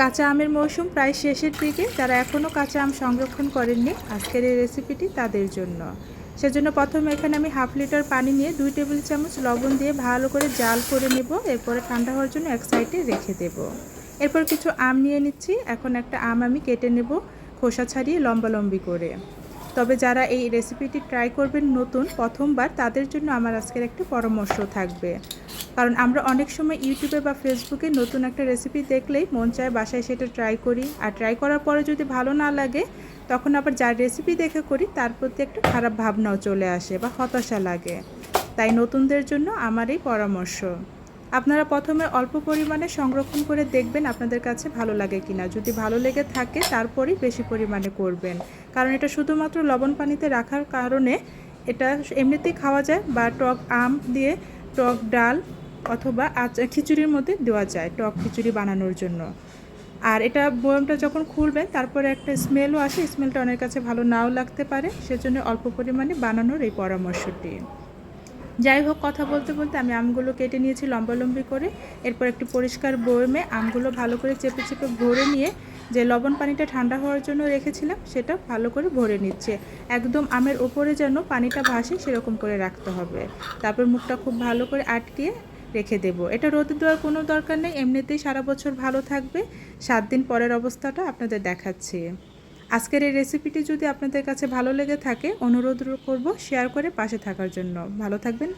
কাঁচা আমের মৌসুম প্রায় শেষের দিকে। যারা এখনও কাঁচা আম সংরক্ষণ করেননি, আজকের এই রেসিপিটি তাদের জন্য। সেজন্য প্রথমে এখানে আমি হাফ লিটার পানি নিয়ে দুই টেবিল চামচ লবণ দিয়ে ভালো করে জাল করে নেব। এরপরে ঠান্ডা হওয়ার জন্য এক সাইডে রেখে দেব। এরপর কিছু আম নিয়ে নিচ্ছি। এখন একটা আম আমি কেটে নেব, খোসা ছাড়িয়ে লম্বালম্বি করে। তবে যারা এই রেসিপিটি ট্রাই করবেন নতুন প্রথমবার, তাদের জন্য আমার আজকের একটি পরামর্শ থাকবে। কারণ আমরা অনেক সময় ইউটিউবে বা ফেসবুকে নতুন একটা রেসিপি দেখলেই মন চায় বাসায় সেটা ট্রাই করি। আর ট্রাই করার পরে যদি ভালো না লাগে, তখন আবার যার রেসিপি দেখে করি, তার প্রতি একটা খারাপ ভাবনাও চলে আসে বা হতাশা লাগে। তাই নতুনদের জন্য আমার এই পরামর্শ। আপনারা প্রথমে অল্প পরিমাণে সংরক্ষণ করে দেখবেন আপনাদের কাছে ভালো লাগে কিনা। যদি ভালো লেগে থাকে, তারপরেই বেশি পরিমাণে করবেন। কারণ এটা শুধুমাত্র লবণ পানিতে রাখার কারণে এটা এমনিতেই খাওয়া যায় বা টক আম দিয়ে টক ডাল অথবা খিচুড়ির মধ্যে দেওয়া যায়, টক খিচুড়ি বানানোর জন্য। আর এটা বয়মটা যখন খুলবেন, তারপরে একটা স্মেলও আসে, স্মেলটা অনেক কাছে ভালো নাও লাগতে পারে। সেজন্য অল্প পরিমাণে বানানোর এই পরামর্শটি। যাই হোক, কথা বলতে বলতে আমি আমগুলো কেটে নিয়েছি লম্বালম্বি করে। এরপর একটি পরিষ্কার বয়মে আমগুলো ভালো করে চেপে চেপে ভরে নিয়ে যে লবণ পানিটা ঠান্ডা হওয়ার জন্য রেখেছিলাম, সেটা ভালো করে ভরে নিচ্ছে। একদম আমের ওপরে যেন পানিটা ভাসে, সেরকম করে রাখতে হবে। তারপর মুখটা খুব ভালো করে আটকিয়ে রেখে দেবো। এটা রোদে দেওয়ার কোনো দরকার নেই, এমনিতেই সারা বছর ভালো থাকবে। সাত দিন পরের অবস্থাটা আপনাদের দেখাচ্ছি। আজকের এই রেসিপিটি যদি আপনাদের কাছে ভালো লেগে থাকে, অনুরোধ করব শেয়ার করে পাশে থাকার জন্য। ভালো থাকবেন